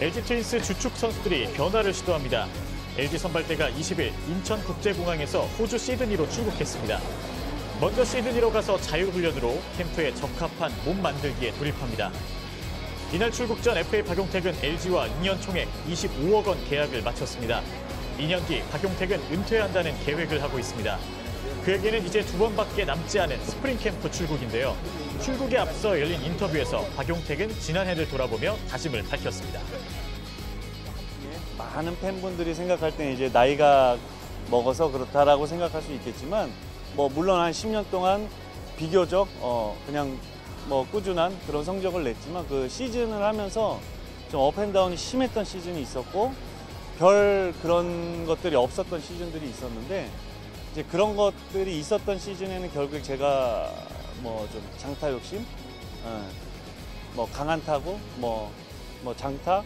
LG 트윈스 주축 선수들이 변화를 시도합니다. LG 선발대가 20일 인천국제공항에서 호주 시드니로 출국했습니다. 먼저 시드니로 가서 자유훈련으로 캠프에 적합한 몸 만들기에 돌입합니다. 이날 출국 전 FA 박용택은 LG와 2년 총액 25억 원 계약을 마쳤습니다. 2년 뒤 박용택은 은퇴한다는 계획을 하고 있습니다. 그에게는 이제 두 번밖에 남지 않은 스프링 캠프 출국인데요. 출국에 앞서 열린 인터뷰에서 박용택은 지난해를 돌아보며 다짐을 밝혔습니다. 많은 팬분들이 생각할 때는 이제 나이가 먹어서 그렇다라고 생각할 수 있겠지만 뭐 물론 한 10년 동안 비교적 어 그냥 뭐 꾸준한 그런 성적을 냈지만 그 시즌을 하면서 좀 업앤다운이 심했던 시즌이 있었고 별 그런 것들이 없었던 시즌들이 있었는데 이제 그런 것들이 있었던 시즌에는 결국 제가 뭐 좀 장타 욕심, 어, 뭐 강한타고 뭐, 뭐 장타,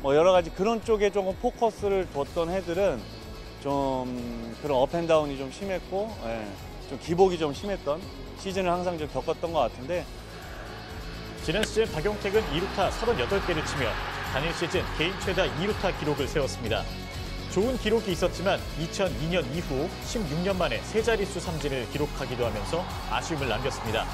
뭐 여러 가지 그런 쪽에 조금 포커스를 뒀던 해들은 좀 그런 업앤다운이 좀 심했고 예, 좀 기복이 좀 심했던 시즌을 항상 좀 겪었던 것 같은데. 지난 시즌 박용택은 2루타 38개를 치며 단일 시즌 개인 최다 2루타 기록을 세웠습니다. 좋은 기록이 있었지만 2002년 이후 16년 만에 세 자릿수 삼진을 기록하기도 하면서 아쉬움을 남겼습니다.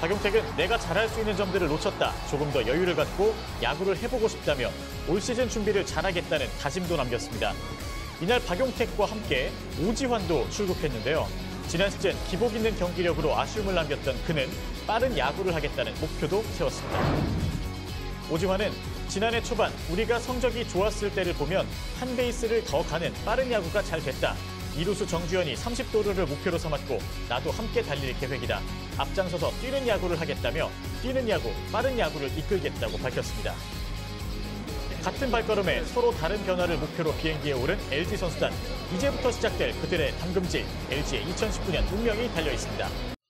박용택은 내가 잘할 수 있는 점들을 놓쳤다. 조금 더 여유를 갖고 야구를 해보고 싶다며 올 시즌 준비를 잘하겠다는 다짐도 남겼습니다. 이날 박용택과 함께 오지환도 출국했는데요. 지난 시즌 기복 있는 경기력으로 아쉬움을 남겼던 그는 빠른 야구를 하겠다는 목표도 세웠습니다. 오지환은 지난해 초반 우리가 성적이 좋았을 때를 보면 한 베이스를 더 가는 빠른 야구가 잘 됐다. 이루수 정주현이 30도루를 목표로 삼았고 나도 함께 달릴 계획이다. 앞장서서 뛰는 야구를 하겠다며 뛰는 야구, 빠른 야구를 이끌겠다고 밝혔습니다. 같은 발걸음에 서로 다른 변화를 목표로 비행기에 오른 LG 선수단. 이제부터 시작될 그들의 담금질, LG의 2019년 운명이 달려 있습니다.